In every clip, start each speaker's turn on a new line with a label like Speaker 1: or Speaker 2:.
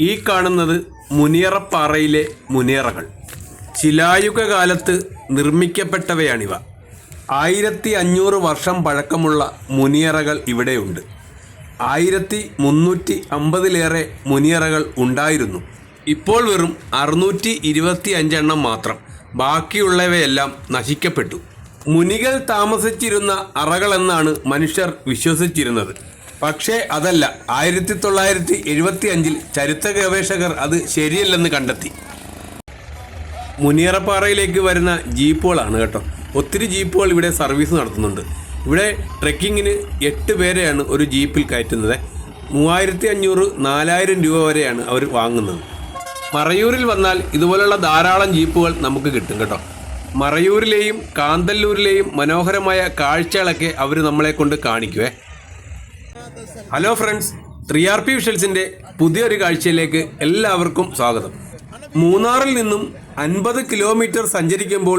Speaker 1: ഈ കാണുന്നത് മുനിയറപ്പാറയിലെ മുനിയറകൾ. ശിലായുഗ കാലത്ത് നിർമ്മിക്കപ്പെട്ടവയാണിവ. ആയിരത്തി അഞ്ഞൂറ് വർഷം പഴക്കമുള്ള മുനിയറകൾ ഇവിടെയുണ്ട്. ആയിരത്തി മുന്നൂറ്റി അമ്പതിലേറെ മുനിയറകൾ ഉണ്ടായിരുന്നു. ഇപ്പോൾ വെറും അറുന്നൂറ്റി ഇരുപത്തി അഞ്ചെണ്ണം മാത്രം ബാക്കിയുള്ളവയെല്ലാം നശിക്കപ്പെട്ടു. മുനികൾ താമസിച്ചിരുന്ന അറകളെന്നാണ് മനുഷ്യർ വിശ്വസിച്ചിരുന്നത്. പക്ഷേ അതല്ല. ആയിരത്തി തൊള്ളായിരത്തി എഴുപത്തി അഞ്ചിൽ ചരിത്ര ഗവേഷകർ അത് ശരിയല്ലെന്ന് കണ്ടെത്തി. മുനിയറപ്പാറയിലേക്ക് വരുന്ന ജീപ്പുകളാണ് കേട്ടോ. ഒത്തിരി ജീപ്പുകൾ ഇവിടെ സർവീസ് നടത്തുന്നുണ്ട്. ഇവിടെ ട്രെക്കിങ്ങിന് എട്ട് പേരെയാണ് ഒരു ജീപ്പിൽ കയറ്റുന്നത്. മൂവായിരത്തി അഞ്ഞൂറ് നാലായിരം രൂപ വരെയാണ് അവർ വാങ്ങുന്നത്. മറയൂരിൽ വന്നാൽ ഇതുപോലുള്ള ധാരാളം ജീപ്പുകൾ നമുക്ക് കിട്ടും കേട്ടോ. മറയൂരിലെയും കാന്തല്ലൂരിലെയും മനോഹരമായ കാഴ്ചകളൊക്കെ അവർ നമ്മളെ കൊണ്ട് കാണിക്കുവേ. Hello friends three R P വിഷൽസിന്റെ പുതിയൊരു കാഴ്ചയിലേക്ക് എല്ലാവർക്കും സ്വാഗതം. മൂന്നാറിൽ നിന്നും അൻപത് കിലോമീറ്റർ സഞ്ചരിക്കുമ്പോൾ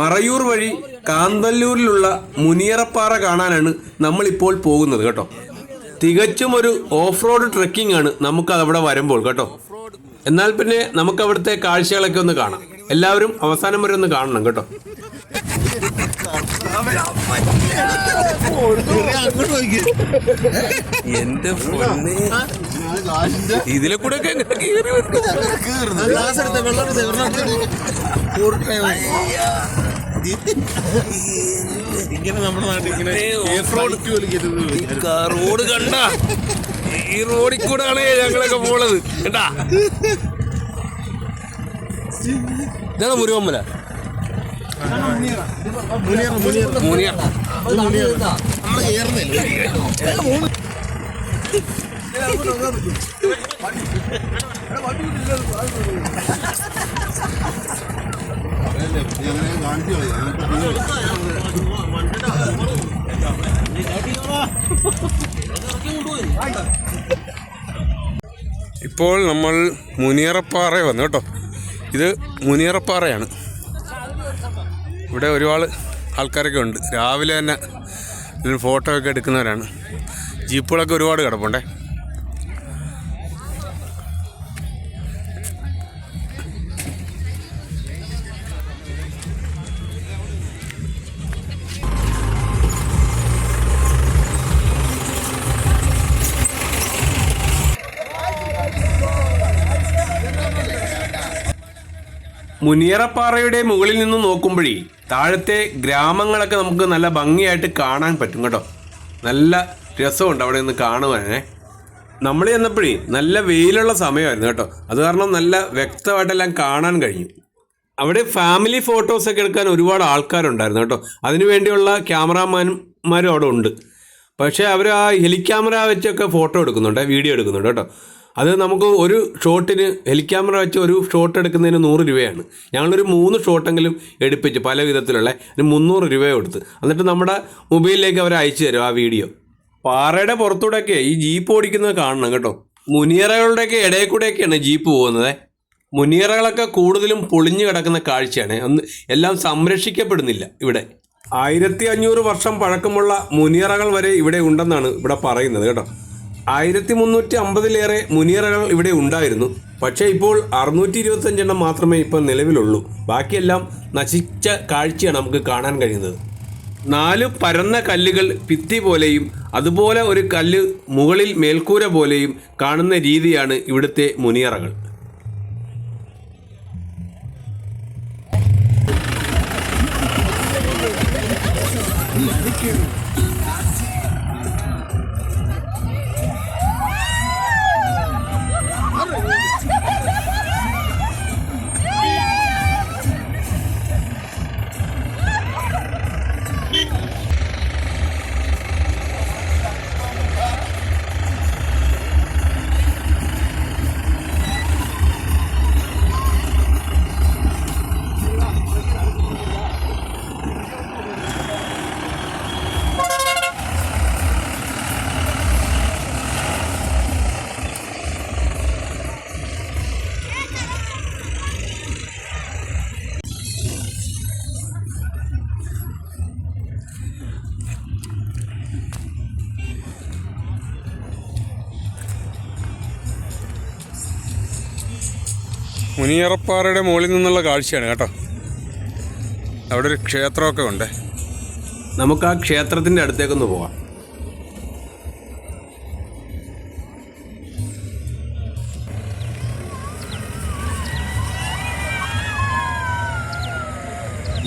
Speaker 1: മറയൂർ വഴി കാന്തല്ലൂരിലുള്ള മുനിയറപ്പാറ കാണാനാണ് നമ്മളിപ്പോൾ പോകുന്നത് കേട്ടോ. തികച്ചും ഒരു ഓഫ് റോഡ് ട്രെക്കിംഗ് ആണ് നമുക്ക് അവിടെ വരുമ്പോൾ കേട്ടോ. എന്നാൽ പിന്നെ നമുക്ക് അവിടുത്തെ കാഴ്ചകളൊക്കെ ഒന്ന് കാണാം. എല്ലാവരും അവസാനം വരെ ഒന്ന് കാണണം കേട്ടോ. എന്റെ പൊന്നെ. ഇതിലെ കൂടെ?
Speaker 2: ഇങ്ങനെ നമ്മുടെ നാട്ടിൽ ഇങ്ങനെ
Speaker 1: റോഡ് കണ്ട? ഈ റോഡിൽ കൂടെ ആണ് ഞങ്ങളൊക്കെ പോണത്. കേട്ടാ ഇതാണ് മുരുവമ്മല
Speaker 2: മുനിയറ മുനിയറ
Speaker 1: മൂന്നിയ
Speaker 2: നമ്മൾ കയറുന്നില്ല
Speaker 1: ഇപ്പോൾ നമ്മൾ മുനിയറപ്പാറ വന്നു കേട്ടോ. ഇത് മുനിയറപ്പാറയാണ്. ഇവിടെ ഒരുപാട് ആൾക്കാരൊക്കെ ഉണ്ട്. രാവിലെ തന്നെ ഇതിന് ഫോട്ടോ ഒക്കെ എടുക്കുന്നവരാണ്. ജീപ്പുകളൊക്കെ ഒരുപാട് കിടപ്പുണ്ടേ. മുനിയറപ്പാറയുടെ മുകളിൽ നിന്ന് നോക്കുമ്പോഴേ താഴത്തെ ഗ്രാമങ്ങളൊക്കെ നമുക്ക് നല്ല ഭംഗിയായിട്ട് കാണാൻ പറ്റും കേട്ടോ. നല്ല രസമുണ്ട് അവിടെ നിന്ന് കാണുവാനേ. നമ്മൾ ചെന്നപ്പോഴേ നല്ല വെയിലുള്ള സമയമായിരുന്നു കേട്ടോ. അത് കാരണം നല്ല വ്യക്തമായിട്ടെല്ലാം കാണാൻ കഴിഞ്ഞു. അവിടെ ഫാമിലി ഫോട്ടോസൊക്കെ എടുക്കാൻ ഒരുപാട് ആൾക്കാരുണ്ടായിരുന്നു കേട്ടോ. അതിനു വേണ്ടിയുള്ള ക്യാമറാമാന്മാരും അവിടെ ഉണ്ട്. പക്ഷേ അവർ ആ ഹെലിക്യാമറ വെച്ചൊക്കെ ഫോട്ടോ എടുക്കുന്നുണ്ട് വീഡിയോ എടുക്കുന്നുണ്ട് കേട്ടോ. അത് നമുക്ക് ഒരു ഷോട്ടിന് ഹെലിക്യാമറ വെച്ച് ഒരു ഷോട്ട് എടുക്കുന്നതിന് നൂറ് രൂപയാണ്. ഞങ്ങളൊരു മൂന്ന് ഷോട്ടെങ്കിലും എടുപ്പിച്ച് പല വിധത്തിലുള്ള ഒരു മുന്നൂറ് രൂപ കൊടുത്ത്. എന്നിട്ട് നമ്മുടെ മൊബൈലിലേക്ക് അവർ അയച്ചു തരും ആ വീഡിയോ. പാറയുടെ പുറത്തൂടെയൊക്കെ ഈ ജീപ്പ് ഓടിക്കുന്നത് കാണണം കേട്ടോ. മുനിയറകളുടെയൊക്കെ ഇടയിൽ കൂടെയൊക്കെയാണ് ജീപ്പ് പോകുന്നത്. മുനിയറകളൊക്കെ കൂടുതലും പൊളിഞ്ഞു കിടക്കുന്ന കാഴ്ചയാണ്. ഒന്ന് എല്ലാം സംരക്ഷിക്കപ്പെടുന്നില്ല ഇവിടെ. ആയിരത്തി അഞ്ഞൂറ് വർഷം പഴക്കമുള്ള മുനിയറകൾ വരെ ഇവിടെ ഉണ്ടെന്നാണ് ഇവിടെ പറയുന്നത് കേട്ടോ. ആയിരത്തി മുന്നൂറ്റി അമ്പതിലേറെ മുനിയറകൾ ഇവിടെ ഉണ്ടായിരുന്നു. പക്ഷേ ഇപ്പോൾ അറുന്നൂറ്റി ഇരുപത്തഞ്ചെണ്ണം മാത്രമേ ഇപ്പോൾ നിലവിലുള്ളൂ. ബാക്കിയെല്ലാം നശിച്ച കാഴ്ചയാണ് നമുക്ക് കാണാൻ കഴിയുന്നത്. നാല് പരന്ന കല്ലുകൾ ഭിത്തി പോലെയും അതുപോലെ ഒരു കല്ല് മുകളിൽ മേൽക്കൂര പോലെയും കാണുന്ന രീതിയാണ് ഇവിടുത്തെ മുനിയറകൾ.
Speaker 3: മുനിയറപ്പാറയുടെ മുകളിൽ നിന്നുള്ള കാഴ്ചയാണ് കേട്ടോ. അവിടെ ഒരു ക്ഷേത്രമൊക്കെ ഉണ്ട്.
Speaker 1: നമുക്ക് ആ ക്ഷേത്രത്തിന്റെ അടുത്തേക്കൊന്ന് പോവാം.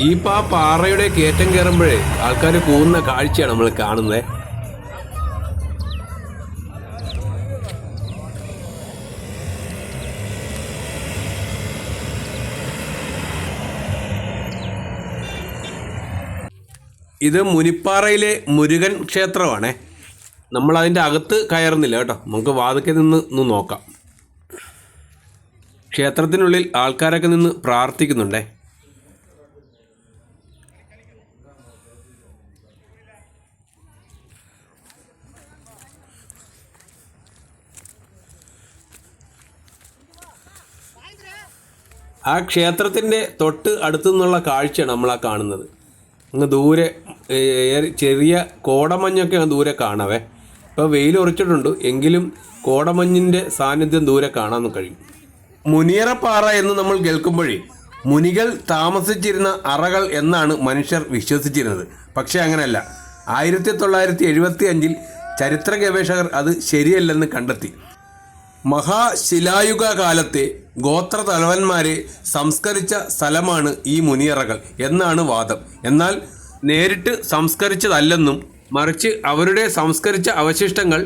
Speaker 1: ഈ പാറയുടെ കയറ്റം കയറുമ്പോഴേ ആൾക്കാർ പോകുന്ന കാഴ്ചയാണ് നമ്മൾ കാണുന്നത്. ഇത് മുനിപ്പാറയിലെ മുരുകൻ ക്ഷേത്രമാണേ. നമ്മൾ അതിന്റെ അകത്ത് കയറുന്നില്ല കേട്ടോ. നമുക്ക് വാതിക്കെ നിന്ന് ഒന്ന് നോക്കാം. ക്ഷേത്രത്തിനുള്ളിൽ ആൾക്കാരൊക്കെ നിന്ന് പ്രാർത്ഥിക്കുന്നുണ്ടേ. ആ ക്ഷേത്രത്തിന്റെ തൊട്ട് അടുത്തു നിന്നുള്ള കാഴ്ചയാണ് നമ്മൾ ആ കാണുന്നത്. അങ്ങ് ദൂരെ ചെറിയ കോടമഞ്ഞൊക്കെ അങ്ങ് ദൂരെ കാണാവേ. ഇപ്പോൾ വെയിൽ ഉറച്ചിട്ടുണ്ട് എങ്കിലും കോടമഞ്ഞിന്റെ സാന്നിധ്യം ദൂരെ കാണാൻ കഴിയും. മുനിയറപ്പാറ എന്ന് നമ്മൾ കേൾക്കുമ്പോഴേ മുനികൾ താമസിച്ചിരുന്ന അറകൾ എന്നാണ് മനുഷ്യർ വിശ്വസിച്ചിരുന്നത്. പക്ഷേ അങ്ങനെയല്ല. ആയിരത്തി തൊള്ളായിരത്തി എഴുപത്തി അഞ്ചിൽ ചരിത്ര ഗവേഷകർ അത് ശരിയല്ലെന്ന് കണ്ടെത്തി. മഹാശിലായുഗ കാലത്തെ ഗോത്ര തലവന്മാരെ സംസ്കരിച്ച സ്ഥലമാണ് ഈ മുനിയറകൾ എന്നാണ് വാദം. എന്നാൽ നേരിട്ട് സംസ്കരിച്ചതല്ലെന്നും മറിച്ച് അവരുടെ സംസ്കരിച്ച അവശിഷ്ടങ്ങൾ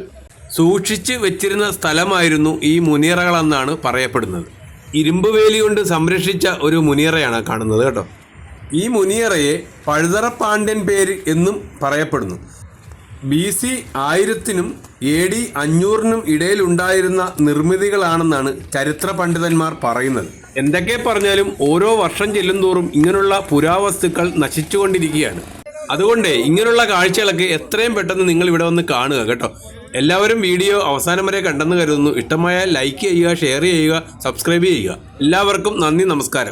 Speaker 1: സൂക്ഷിച്ച് വെച്ചിരുന്ന സ്ഥലമായിരുന്നു ഈ മുനിയറകളെന്നാണ് പറയപ്പെടുന്നത്. ഇരുമ്പ് വേലി കൊണ്ട് സംരക്ഷിച്ച ഒരു മുനിയറയാണ് കാണുന്നത് കേട്ടോ. ഈ മുനിയറയെ പഴുതറ പാണ്ഡ്യൻ പേര് എന്നും പറയപ്പെടുന്നു. ബി സി ആയിരത്തിനും എ ഡി അഞ്ഞൂറിനും ഇടയിലുണ്ടായിരുന്ന നിർമ്മിതികളാണെന്നാണ് ചരിത്ര പണ്ഡിതന്മാർ പറയുന്നത്. എന്തൊക്കെ പറഞ്ഞാലും ഓരോ വർഷം ചെല്ലുന്തോറും ഇങ്ങനെയുള്ള പുരാവസ്തുക്കൾ നശിച്ചുകൊണ്ടിരിക്കുകയാണ്. അതുകൊണ്ട് ഇങ്ങനെയുള്ള കാഴ്ചകളൊക്കെ എത്രയും പെട്ടെന്ന് നിങ്ങൾ ഇവിടെ വന്ന് കാണുക കേട്ടോ. എല്ലാവരും വീഡിയോ അവസാനം വരെ കണ്ടെന്ന് കരുതുന്നു. ഇഷ്ടമായാൽ ലൈക്ക് ചെയ്യുക ഷെയർ ചെയ്യുക സബ്സ്ക്രൈബ് ചെയ്യുക. എല്ലാവർക്കും നന്ദി നമസ്കാരം.